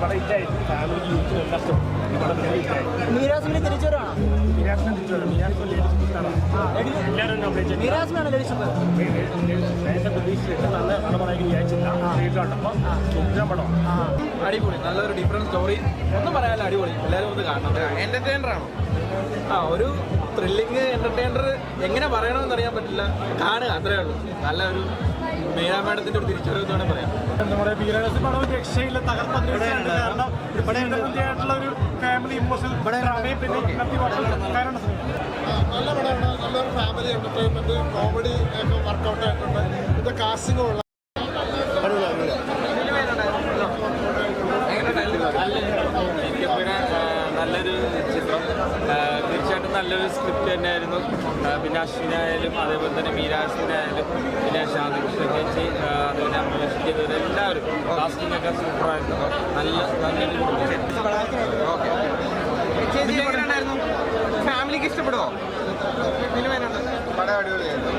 പടം ഹിറ്റായിട്ട് ഫാമിലിക്ക് യൂത്തിനും എല്ലാം ഇഷ്ടപ്പെട്ടു ഈ പടം വലിയ ഹിറ്റായി മീരാസ്മിന് തിരിച്ചുവരാണോ മിരാസിനെ തിരിച്ചു മിരാസ് ലേഡീസ് ഇഷ്ടമാണ് എല്ലാവരും എന്നെ അഭിനയിച്ചു മീരാസ്മിനാണ് ലഭിച്ചത്? നേരത്തെ പ്രതീക്ഷിച്ചിട്ട് നല്ല പടമായിരിക്കും വിചാരിച്ചില്ല വീട്ടിൽ കണ്ടപ്പോൾ സുന്ദര പടമാണ് അടിപൊളി നല്ലൊരു ഡിഫറന്റ് സ്റ്റോറി ഒന്നും പറയാനില്ല അടിപൊളി. എല്ലാവരും ഒന്ന് കാണണം. എന്റർടൈനർ ആണോ? ആ ഒരു ത്രില്ലിങ് എന്റർടൈനർ എങ്ങനെ പറയണമെന്ന് അറിയാൻ പറ്റില്ല. കാണുക അത്രേ ഉള്ളൂ. നല്ല ഒരു മീരാ മാഡത്തിന്റെ ഒരു തിരിച്ചറിവ് എന്ന് വേണമെങ്കിൽ പറയാം. നമ്മുടെ ബീരാസ് പടം രക്ഷയില്ല തകർപ്പന്തിരിച്ചാണ് കാരണം ആയിട്ടുള്ള ഒരു ഫാമിലി ഇമോഷണൽ പാട്ടുകൾ കാരണം നല്ല പടമാണ്. നല്ലൊരു ഫാമിലി എന്റർടൈൻമെന്റ് കോമഡി ഒക്കെ വർക്കൗട്ട് ആയിട്ടുണ്ട്. ഇത് കാസ്റ്റിംഗ് ഉള്ള നല്ലൊരു ചിത്രം. തീർച്ചയായിട്ടും നല്ലൊരു സ്ക്രിപ്റ്റ് തന്നെയായിരുന്നു. പിന്നെ അശ്വിനായാലും അതേപോലെ തന്നെ മീരാശ്വിനായാലും പിന്നെ ശാന്തികൃഷ്ണ ചേച്ചി അതുപോലെ അമ്മേഷ് എല്ലാവരും കാസ്റ്റിംഗ് ഒക്കെ സൂപ്പറായിരുന്നു നല്ല നല്ലൊരു ഓക്കെ ഫാമിലിക്ക് ഇഷ്ടപ്പെടുമോ പടം അടിപൊളിയായിരുന്നു.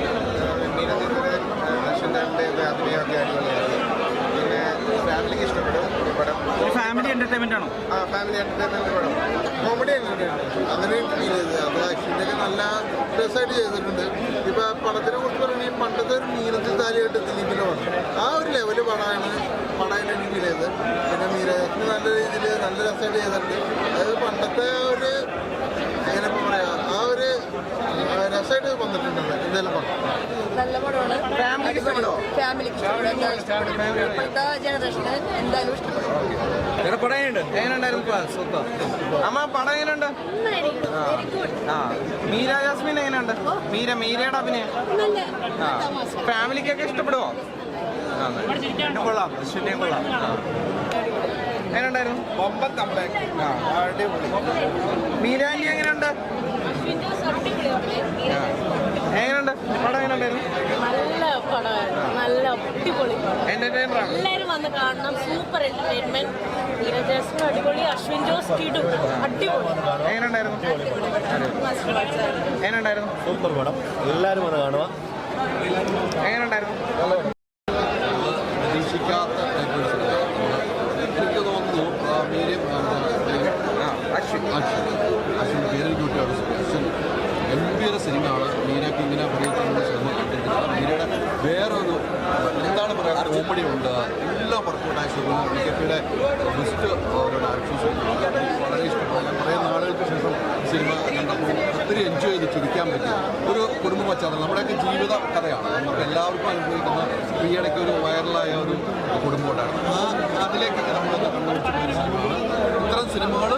അശ്വിന്റെ അഭിനയമൊക്കെ അടിപൊളിയായിരുന്നു പിന്നെ ഫാമിലിക്ക് ഇഷ്ടപ്പെടും ഈ പടം ഫാമിലി എന്റർടൈൻമെന്റ് ആണോ? ഫാമിലി എന്റർടൈൻമെന്റ് പടം കോമഡി അങ്ങനെ അത് അശ്വിന്റെ നല്ല രസമായിട്ട് ചെയ്തിട്ടുണ്ട്. ഇപ്പൊ പടത്തിനെ കുറിച്ച് പറയുകയാണെങ്കിൽ പണ്ടത്തെ ഒരു മീനത്തിൽ താലിയായിട്ട് ദിലീപിന്റെ ആ ഒരു ലെവൽ പടമാണ് പടമായിട്ട് എനിക്ക് പിന്നെ മീനത്തിന് നല്ല രീതിയിൽ നല്ല രസമായിട്ട് ചെയ്തിട്ടുണ്ട്. അതായത് പണ്ടത്തെ ഒരു എങ്ങനെ പറയാ രസമായിട്ട് വന്നിട്ടുണ്ട് എന്തെല്ലാം പടം നല്ല പടമാണ്. ഫാമിലിക്ക്? ഫാമിലിക്ക് ഇഷ്ടപ്പെടും എന്തായാലും ഇഷ്ടപ്പെടും ഇപ്പോഴത്തെ ജനറേഷന് എന്തായാലും ഇഷ്ടപ്പെടും പടം എങ്ങനെയുണ്ട്? എങ്ങനെയുണ്ടായിരുന്നു സ്വത്ത് അമ്മ പടം എങ്ങനെയുണ്ട്? ആ. മീര ജാസ്മിൻ എങ്ങനെയുണ്ട്? മീര മീരയുടെ അഭിനയം? നല്ല. ആ. ഫാമിലിക്കൊക്കെ ഇഷ്ടപ്പെടുവോ. കൊള്ളാം. അശ്വിനെ കൊള്ളാം. എങ്ങനെയുണ്ടായിരുന്നു? മീരാന്റി എങ്ങനെയുണ്ട്. എങ്ങനെയുണ്ട്? പടം എങ്ങനെയുണ്ടായിരുന്നു? നല്ല പടമായിരുന്നു. നല്ല അടിപൊളി പടം. എന്റർടൈനർ ആണ് എല്ലാവരും വന്ന് കാണണം. സൂപ്പർ എന്റർടൈൻമെന്റ് അടിപൊളി അശ്വിൻ ജോസ് കിടു. അടിപൊളി. എങ്ങനെയുണ്ടായിരുന്നു? എങ്ങനെയുണ്ടായിരുന്നു? സൂപ്പർ പടം. എല്ലാവരും വന്ന് കാണുക. എങ്ങനെയുണ്ടായിരുന്നു പ്രതീക്ഷിക്കാത്ത type ഒരു സിനിമ. എനിക്ക് തോന്നുന്നു ആ, മീരയും ആ അശ്വിൻ അശ്വിൻ അശ്വിൻ പേരിൽ കൂട്ടിയാണ് അശ്വിൻ ഗംഭീര സിനിമയാണ് മീരയ്ക്ക് ഇങ്ങനെ അഭിനയിക്കുന്ന സിനിമ കണ്ടിട്ടില്ല മീരയുടെ വേറൊരു എന്താണ് പറയുക കോമഡി ഉണ്ട്. എല്ലാ വർക്കൗട്ടായ സിനിമ ബി ജെ പിയുടെ ബെസ്റ്റ് അവരോട് ഡയറക്ഷൻസ് വളരെ ഇഷ്ടപ്പെട്ടു. കുറേ നാളുകൾക്ക് ശേഷം സിനിമ കണ്ടപ്പോൾ ഒത്തിരി എൻജോയ് ചെയ്ത് ചിരിക്കാൻ പറ്റും. ഒരു കുടുംബ പശ്ചാത്തലം. നമ്മുടെയൊക്കെ ജീവിത കഥയാണ്. നമുക്ക് എല്ലാവർക്കും അനുഭവിക്കുന്ന സ്ത്രീയുടെയൊക്കെ ഒരു വൈറലായ ഒരു കുടുംബമുണ്ടാണ് ആ അതിലേക്കൊക്കെ നമ്മളൊന്ന് കണ്ടുപിടിച്ച് ഇത്തരം സിനിമകൾ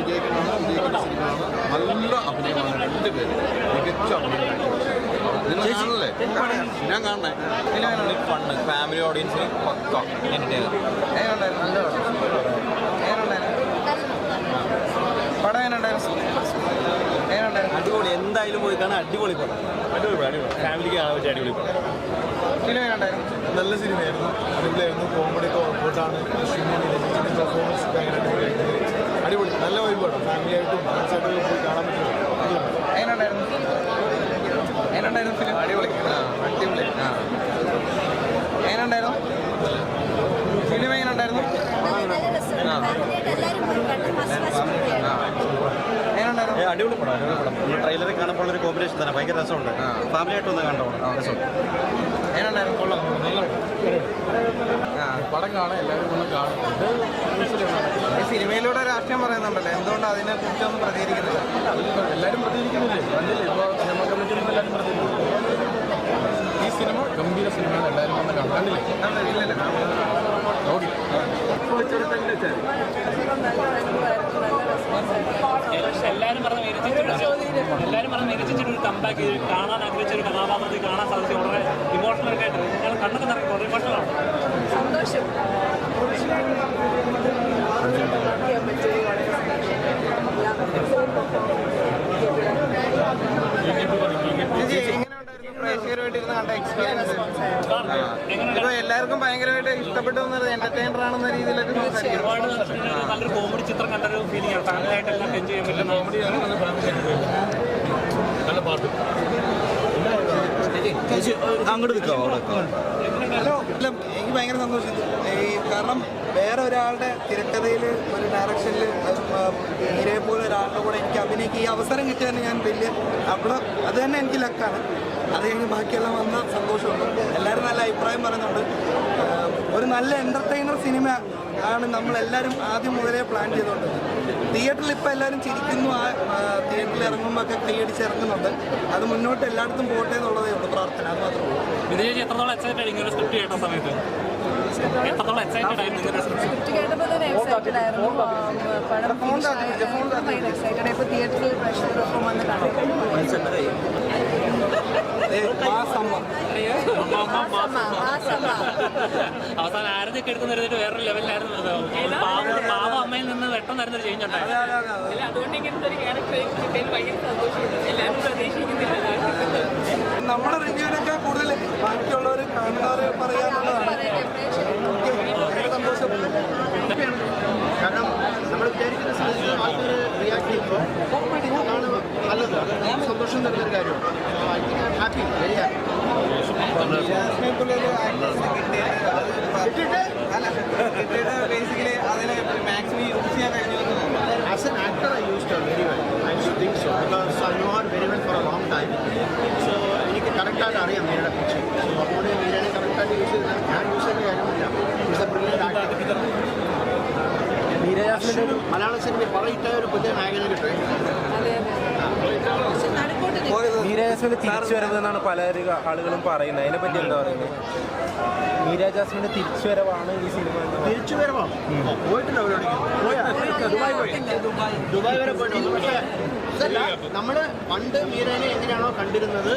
വിജയിക്കുന്നതാണ് വിജയിക്കുന്ന സിനിമയാണ് നല്ല അഭിനയമാണ്. രണ്ട് പേര്. മികച്ച അഭിനയമാണ്. ഞാൻ കാണണേ ഫണ്ട് ഫാമിലി ഓഡിയൻസിന് പക്ക. പടം. എങ്ങനെയുണ്ടായിരുന്നു? അടിപൊളി. എന്തായാലും പോയി കാണാൻ അടിപൊളി പടം. അടിപൊളി അടിപൊളി ഫാമിലിക്ക് കാണാൻ പറ്റിയ അടിപൊളി പടം. നല്ല സിനിമയായിരുന്നു. അടിപൊളിയായിരുന്നു. കോമഡി കോട്ടാണ് പെർഫോമൻസ് ഭയങ്കര അടിപൊളി. നല്ല വൈബാണ് ഫാമിലി ആയിട്ടും ഫ്രണ്ട്സായിട്ടും പോയി കാണാൻ പറ്റും എങ്ങനെയുണ്ടായിരുന്നു? എങ്ങനെയുണ്ടായിരുന്നു ഫിലിം? അടിപൊളി. അടിപൊളി. എങ്ങനെയുണ്ടായിരുന്നു? ഫിലിം എങ്ങനെയുണ്ടായിരുന്നു? അടിപൊളി പടം അടിപൊളി പടം. നമ്മൾ ട്രെയിലറിൽ കാണുമ്പോൾ ഒരു കോമ്പിനേഷൻ തന്നെ. ഭയങ്കര രസമുണ്ട്. ഫാമിലി ആയിട്ട് ഒന്ന് കണ്ടോ രസമുണ്ട് എങ്ങനെയുണ്ടായിരുന്നു? കൊള്ളാം ആ പടം കാണാൻ എല്ലാവരും ഒന്ന് കാണും ഈ സിനിമയിലൂടെ രാഷ്ട്രീയം പറയുന്നുണ്ടല്ലോ. എന്തുകൊണ്ട് അതിനെ കുറിച്ചൊന്നും പ്രതികരിക്കുന്നില്ല? എല്ലാവരും പ്രതികരിക്കുന്നില്ലേ? കണ്ടില്ലേ? ഇപ്പോൾ സിനിമ കമ്മിറ്റിയിൽ എല്ലാവരും പ്രതികരിക്കുന്നു ഈ സിനിമ ഗംഭീര സിനിമയാണ്. എല്ലാവരും വന്ന് കാണും. കണ്ടില്ലേ? ഇല്ലില്ല എല്ലാവരും പറഞ്ഞ എല്ലാവരും പറഞ്ഞ മികച്ചിട്ട് ഒരു കമ്പാക്ക് കാണാൻ ആഗ്രഹിച്ച ഒരു കഥാപാത്രത്തിൽ കാണാൻ സാധിച്ചു. വളരെ ഇമോഷണൽ ആയിട്ട് ഞങ്ങൾ കണ്ണൊക്കെ നിറഞ്ഞു വളരെ ഇമോഷണലാണ് സന്തോഷം. ചെയ്യാൻ പറ്റിയത് വളരെ ചേച്ചി എങ്ങനെയുണ്ടായിരുന്നു പ്രേക്ഷകരുമായിട്ട് ഇരുന്ന് കണ്ട എക്സ്പീരിയൻസ് ഇപ്പൊ എല്ലാവർക്കും ഭയങ്കരമായിട്ട് ഇഷ്ടപ്പെട്ടു എന്നത് എന്റർടൈനർ ആണെന്ന രീതിയിലൊക്കെ നല്ലൊരു കോമഡി ചിത്രം കണ്ടൊരു ഫീലിംഗ് ആണ്. എൻജോയ് ചെയ്യാൻ പറ്റുന്ന നല്ല പാട്ട്. അങ്ങോട്ട് നിൽക്കാമോ അവിടെ അല്ല എനിക്ക് ഭയങ്കര സന്തോഷം. ഈ കാരണം വേറെ ഒരാളുടെ തിരക്കഥയിൽ ഒരു ഡയറക്ഷനിൽ ഇതേപോലെ പോലെ ഒരാളുടെ കൂടെ എനിക്ക് അഭിനയിക്കുക ഈ അവസരം കിട്ടിയതിന് ഞാൻ വലിയ അവിടെ അത് തന്നെ എനിക്ക് ലക്കാണ് അത് കഴിഞ്ഞ് ബാക്കിയെല്ലാം വന്ന സന്തോഷമുണ്ട്. എല്ലാവരും നല്ല അഭിപ്രായം പറയുന്നുണ്ട്. ഒരു നല്ല എന്റർടൈനർ സിനിമ ആണ് നമ്മളെല്ലാവരും ആദ്യം മുതലേ പ്ലാൻ ചെയ്തുകൊണ്ട് തിയേറ്ററിൽ ഇപ്പോൾ എല്ലാവരും ചിരിക്കുന്നു ആ തിയേറ്ററിൽ ഇറങ്ങുമ്പോൾ ഒക്കെ കൈയടിച്ച് ഇറങ്ങുന്നുണ്ട്. അത് മുന്നോട്ട് എല്ലായിടത്തും പോട്ടെ എന്നുള്ളതേ ഉള്ളൂ പ്രാർത്ഥന അത് മാത്രമേ ഉള്ളൂ. എത്രത്തോളം സ്ക്രിപ്റ്റ് സമയത്ത്? അവസാനം ആരതൊക്കെ എടുക്കുന്ന ഒരു വേറൊരു ലെവലിലായിരുന്നു. പാവ അമ്മയിൽ നിന്ന് പെട്ടെന്നായിരുന്നു ഒരു ചേഞ്ച് ഉണ്ടായിരുന്നു അതുകൊണ്ട് ഇങ്ങനത്തെ ഒരു നമ്മുടെ റിവ്യൂവിനൊക്കെ കൂടുതൽ ബാക്കിയുള്ളവർ കാണുന്നവർ പറയാനുള്ളതാണ് ഭയങ്കര സന്തോഷം കാരണം നമ്മൾ വിചാരിക്കുന്ന സ്ഥലത്ത് ആൾക്കാർ റിയാക്ട് ചെയ്യുമ്പോൾ അതാണ് നല്ലത്. അത് സന്തോഷം തരുന്നൊരു കാര്യമാണ്. I think I happy very happy As an actor, used very well. I used think so because I know very well for a long time. So എനിക്ക് കറക്റ്റായിട്ട് അറിയാം മീരയുടെ പിക്ചർ സോ അതുകൊണ്ട് മീരനെ കറക്റ്റായിട്ട് യൂസ് ചെയ്ത് ഞാൻ യൂസ് ചെയ്യേണ്ട കാര്യമില്ല ഇറ്റ്സ് എ മലയാള സിനിമയിൽ പറയിട്ട ഒരു പുതിയ നായകനെ കിട്ടും. മീരാജാസ്മിന്റെ തിരിച്ചുവരവ് എന്നാണ് പല ആളുകളും പറയുന്നത്. അതിനെ പറ്റി എന്താ പറയുന്നത്? മീരാജാസ്മിന്റെ തിരിച്ചുവരവാണ് ഈ സിനിമ. തിരിച്ചു വരവാണ് ദുബായ് പോയി. ദുബായ് വരെ പോയിട്ടുണ്ട്. പക്ഷേ ഇതല്ല നമ്മൾ പണ്ട് മീരനെ എങ്ങനെയാണോ കണ്ടിരുന്നത്?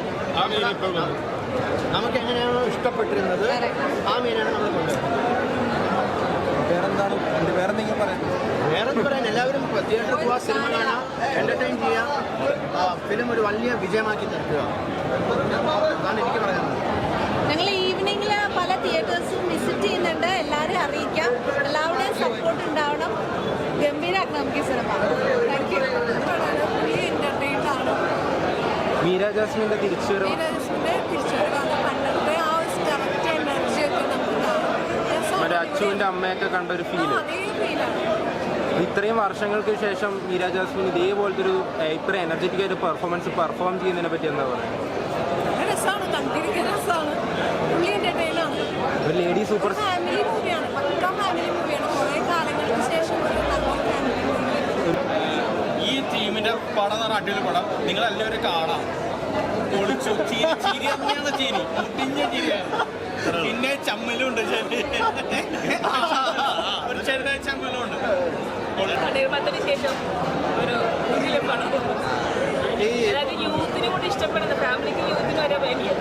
നമുക്ക് എങ്ങനെയാണോ ഇഷ്ടപ്പെട്ടിരുന്നത്? ആ മീനാണ് നമ്മൾ കൊണ്ടുവരുന്നത് വേറെന്താണ് വേറെ എന്തെങ്കിലും പറയുന്നത് വേറെ പറയാൻ എല്ലാവരും തിയേറ്ററിൽ പോവാ സിനിമ കാണാം എന്റർടൈൻ ചെയ്യാം. ഫിലിം ഒരു വലിയ വിജയമാക്കി തീർക്കുക അതാണ് എനിക്ക് പറയാനുള്ളത്. ഞങ്ങൾ ഈവനിങ്ങിൽ പല തിയേറ്റേഴ്സും വിസിറ്റ് ചെയ്യുന്നുണ്ട്. എല്ലാവരെയും അറിയിക്കാം. എല്ലാവരുടെയും സപ്പോർട്ട് ഉണ്ടാവണം. ഗംഭീരാക്കണം നമുക്ക് ഈ സിനിമ താങ്ക് യു ആണ് മീരാജാസ്മിന്റെ തിരിച്ചുവരവ് തിരിച്ചുവരവാണ് പണ്ടത്തെ ആ ഒരു കറക്റ്റ് എനർജിയൊക്കെ നമുക്ക് കാണാം മറ്റേ അച്ചുവിന്റെ അമ്മയൊക്കെ കണ്ട ഒരു ഫീൽ ഇത്രയും വർഷങ്ങൾക്ക് ശേഷം മീര ജാസ്മിൻ ഇതേപോലത്തെ ഒരു ഇത്ര എനർജറ്റിക് ആയിട്ട് പെർഫോമൻസ് പെർഫോം ചെയ്യുന്നതിനെ പറ്റി എന്താ പറയുക ഒരു ലേഡി സൂപ്പർ ഫാമിലി മൂവിയാണ് പക്ക ഫാമിലി മൂവിയാണ് കുറേ കാലങ്ങൾക്ക് ശേഷം ഒരു ഫാമിലി മൂവി ഈ ടീമിന്റെ പടം എന്ന് പറഞ്ഞാൽ അടിപൊളി പടം. നിങ്ങൾ എല്ലാവരും കാണാം. ഒളിച്ചു ചീരി ചീരി ചീരി മുട്ടിഞ്ഞ ചിരിയാണ്. പിന്നെ ചമ്മലും ഉണ്ട് ചെറിയ ഒരു ചെറുതായി ചമ്മലും ഉണ്ട് തണ്ണീർമത്തിന് ശേഷം ഒരു ഫിലിം പണം അതായത് യൂത്തിനും കൂടി ഇഷ്ടപ്പെടുന്ന ഫാമിലിക്ക് യൂത്തിനും വരെ വലിയ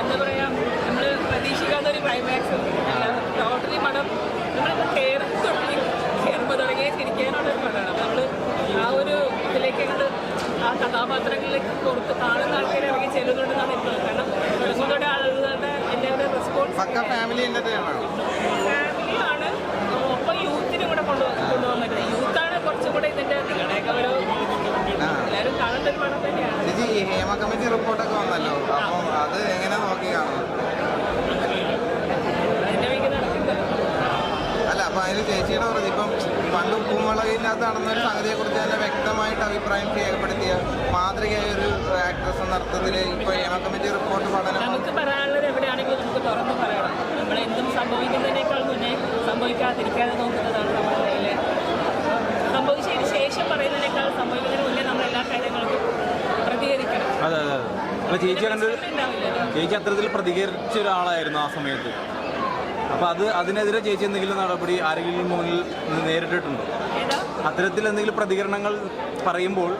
എന്താ പറയാ നമ്മൾ പ്രതീക്ഷിക്കാത്ത ഒരു ക്ലൈമാക്സ് ടോട്ടലി പടം നമ്മളിപ്പോൾ കയറി തുടങ്ങി കയറുമ്പോൾ തുടങ്ങിയ ചിരിക്കാനുള്ള ഒരു പടമാണ്. നമ്മൾ ആ ഒരു ഇതിലേക്ക് ആ കഥാപാത്രങ്ങളിലേക്ക് കൊടുത്ത് കാണുന്ന ആൾക്കാരെ ഇറങ്ങി ചെല്ലുന്നുണ്ടെന്നാണ് ഇപ്പോൾ കാരണം പക്ക ഫാമിലി എന്റർടൈനാണ് ഫാമിലിയാണ് ഒപ്പം യൂത്തിനും കൂടെ കൊണ്ടു കൊണ്ടുപോകാൻ പറ്റുന്നത് യൂത്താണ് കുറച്ചും കൂടെ ഇതിന്റെ ഒരു എല്ലാവരും കാണേണ്ട ഒരു പടം തന്നെയാണ്. ചേച്ചി ഈ ഹേമ കമ്മിറ്റി റിപ്പോർട്ടൊക്കെ വന്നല്ലോ. അപ്പം അത് എങ്ങനെ നോക്കി കാണും അല്ല അപ്പം അതിന് ചേച്ചിയുടെ പറഞ്ഞത് ഇപ്പം പണ്ട് ഉപ്പുമുളകില്ലാത്ത നടന്നൊരു സംഗതിയെക്കുറിച്ച് തന്നെ വ്യക്തമായിട്ട് അഭിപ്രായം രേഖപ്പെടുത്തിയ മാതൃകയായ ഒരു ആക്ട്രസ് എന്ന അർത്ഥത്തിൽ ഇപ്പോൾ ഹേമ കമ്മിറ്റി റിപ്പോർട്ട് പഠനം നമുക്ക് പറയാനുള്ളത് എവിടെയാണെങ്കിലും നമുക്ക് തുറന്ന് പറയണം. നമ്മൾ എന്തും സംഭവിക്കുന്നതിനേക്കാൾ മുന്നേ സംഭവിക്കാതിരിക്കാതെ നോക്കുന്നതാണ് നമ്മുടെ കയ്യിലെ. സംഭവിച്ചതിന് ശേഷം പറയുന്നതിനേക്കാൾ സംഭവിക്കുന്നതിന് മുന്നേ നമ്മൾ എല്ലാ കാര്യങ്ങൾക്കും പ്രതികരിക്കണം. അതെ അതെ ചേച്ചി ചേച്ചി അത്തരത്തിൽ പ്രതികരിച്ച ഒരാളായിരുന്നു ആ സമയത്ത്. അപ്പൊ അത് അതിനെതിരെ ചേച്ചി എന്തെങ്കിലും നടപടി ആരെങ്കിലും മുന്നിൽ നിന്ന് നേരിട്ടിട്ടുണ്ടോ? ഏതാ? അത്തരത്തിൽ എന്തെങ്കിലും പ്രതികരണങ്ങൾ പറയുമ്പോൾ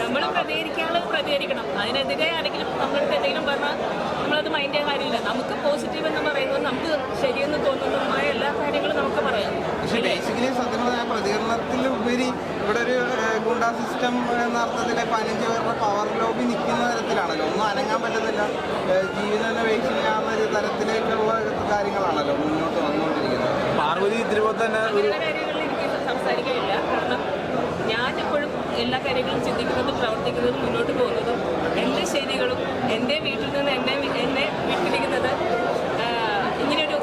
നമ്മൾ പ്രതികരിക്കാനുള്ളത് പ്രതികരിക്കണം. അതിനെതിരെ ആരെങ്കിലും നമ്മൾക്ക് എന്തെങ്കിലും പറഞ്ഞാൽ നമ്മളത് മൈൻഡ് ചെയ്യാൻ കാര്യമില്ല. നമുക്ക് പോസിറ്റീവ് എന്ന് പറയുന്നത് നമുക്ക് ശരിയെന്ന് തോന്നുന്നതുമായ എല്ലാ കാര്യങ്ങളും നമുക്ക് പറയാം. പക്ഷേ ബേസിക്കലി സത്യം പറഞ്ഞാൽ പ്രതികരണത്തിലുപരി ഇവിടെ ഒരു ഏഹ്, ഗുണ്ടാ സിസ്റ്റം എന്ന അർത്ഥത്തിൽ പതിനഞ്ച് പേരുടെ പവർ ലോബി നിൽക്കുന്ന തരത്തിലാണല്ലോ. ഒന്നും അനങ്ങാൻ പറ്റുന്നില്ല. തന്നെ വേഷിക്കാവുന്ന ഒരു തരത്തിലേക്കുള്ള കാര്യങ്ങളാണല്ലോ മുന്നോട്ട് വന്നുകൊണ്ടിരിക്കുന്നത്. പാർവതി തിരുവോത്ത് തന്നെ ഒരു അങ്ങനെയുള്ള കാര്യങ്ങളിൽ എനിക്ക് സംസാരിക്കാനില്ല. കാരണം ഞാൻ എപ്പോഴും എല്ലാ കാര്യങ്ങളും ചിന്തിക്കുന്നതും പ്രവർത്തിക്കുന്നതും മുന്നോട്ട് പോകുന്നതും എന്റെ ശരികളും എന്റെ വീട്ടിൽ നിന്ന് എന്നെ എന്നെ വിട്ടിരിക്കുന്നത് ആഹ്, ഇങ്ങനെയൊരു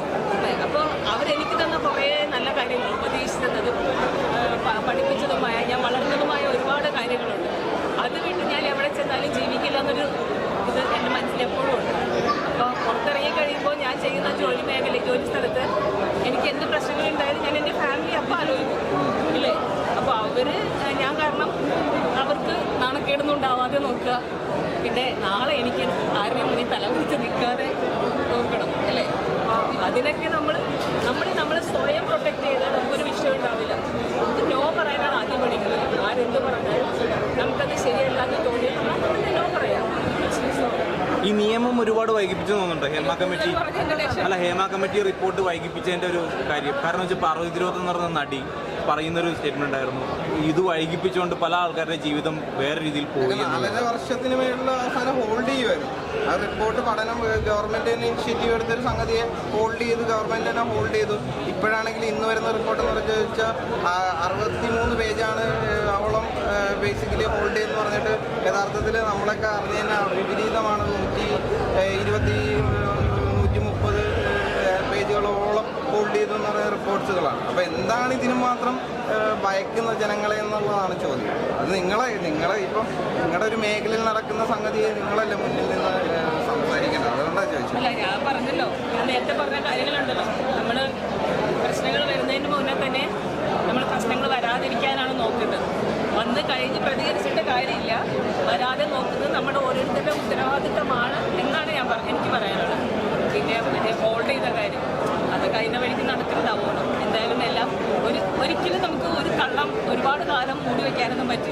അപ്പോൾ അവരെനിക്ക് എനിക്ക് എന്ത് പ്രശ്നങ്ങളുണ്ടായാലും ഞാൻ എന്റെ ഫാമിലി അപ്പം ആലോചിക്കും ഇല്ലേ അപ്പോൾ അവർ ഞാൻ കാരണം അവർക്ക് നാണക്കേടൊന്നും ഉണ്ടാവാതെ നോക്കുക. പിന്നെ നാളെ എനിക്ക് ആരുടെയും മുന്നിൽ തല പിടിച്ച് നിൽക്കാതെ നോക്കണം അല്ലേ? അതിനൊക്കെ നമ്മൾ നമ്മൾ നമ്മൾ സ്വയം പ്രൊട്ടക്ട് ചെയ്താൽ നമുക്കൊരു വിഷയം ഉണ്ടാവില്ല. നമുക്ക് നോ പറയാനാണ് ആദ്യം പഠിക്കുന്നത് ആരെന്ത് പറഞ്ഞാലും നമുക്കത് ശരിയല്ല എന്ന് തോന്നിയാൽ നമ്മൾ അതിനെ നോ പറയാം ഈ നിയമം ഒരുപാട് വൈകിപ്പിച്ചു തോന്നുന്നുണ്ട്. ഹേമ കമ്മിറ്റി അല്ല ഹേമ കമ്മിറ്റി റിപ്പോർട്ട് വൈകിപ്പിച്ചതിന്റെ ഒരു കാര്യം. കാരണം വെച്ചാൽ പാർവതി തിരുവോത്തം എന്ന് പറഞ്ഞ നടി പറയുന്നൊരു സ്റ്റേറ്റ്മെന്റ് ഉണ്ടായിരുന്നു. ഇത് വൈകിപ്പിച്ചുകൊണ്ട് പല ആൾക്കാരുടെ ജീവിതം വേറെ രീതിയിൽ പോയി വർഷത്തിന് മേലുള്ള അവസാനം ഹോൾഡ് ചെയ്യുമായിരുന്നു ആ റിപ്പോർട്ട് പഠനം ഗവൺമെന്റ് തന്നെ ഇനിഷ്യേറ്റീവ് എടുത്തൊരു സംഗതിയെ ഹോൾഡ് ചെയ്ത് ഗവൺമെന്റ് തന്നെ ഹോൾഡ് ചെയ്തു. ഇപ്പോഴാണെങ്കിൽ ഇന്ന് വരുന്ന റിപ്പോർട്ട് എന്ന് പറഞ്ഞു വെച്ചാൽ അറുപത്തി മൂന്ന് പേജാണ് അവളം ബേസിക്കലി ഹോൾഡ് ചെയ്യുന്നു പറഞ്ഞിട്ട് യഥാർത്ഥത്തിൽ നമ്മളൊക്കെ അറിഞ്ഞതിന് വിപരീതമാണ് ഇരുപത്തി നൂറ്റി മുപ്പത് പേജുകളോളം ഹോൾഡ് ചെയ്തു എന്ന് പറയുന്ന റിപ്പോർട്ട്സുകളാണ് അപ്പോൾ എന്താണ് ഇതിന് മാത്രം ഭയക്കുന്ന ജനങ്ങളെ എന്നുള്ളതാണ് ചോദ്യം. അത് നിങ്ങളെ നിങ്ങളെ ഇപ്പം നിങ്ങളുടെ ഒരു മേഖലയിൽ നടക്കുന്ന സംഗതിയെ നിങ്ങളല്ലേ മുന്നിൽ നിന്ന് സംസാരിക്കേണ്ടത്. അതുകൊണ്ടാണ് ചോദിച്ചത്. ഞാൻ പറഞ്ഞല്ലോ. നേരത്തെ പറഞ്ഞ കാര്യങ്ങളുണ്ടല്ലോ. നമ്മൾ പ്രശ്നങ്ങൾ വരുന്നതിന് മുന്നേ തന്നെ നമ്മൾ പ്രശ്നങ്ങൾ വരാതിരിക്കാനാണ് നോക്കുന്നത്. വന്ന് കഴിഞ്ഞ് പ്രതികരിച്ചിട്ട് കാര്യമില്ല വരാതെ നോക്കുന്നത് നമ്മുടെ ഓരോരുത്തരുടെ ഉത്തരവാദിത്തമാണ് എന്നാണ് ഞാൻ പറഞ്ഞ എനിക്ക് പറയാനുള്ളത് പിന്നെ മറ്റേ ഹോൾഡ് ചെയ്ത കാര്യം അത് കഴിഞ്ഞ വഴിക്ക് നടക്കുന്നുണ്ടാവുമല്ലോ എന്തായാലും എല്ലാം ഒരു ഒരിക്കലും നമുക്ക് ഒരു കള്ളം ഒരുപാട് കാലം മൂടി വയ്ക്കാനൊന്നും പറ്റില്ല.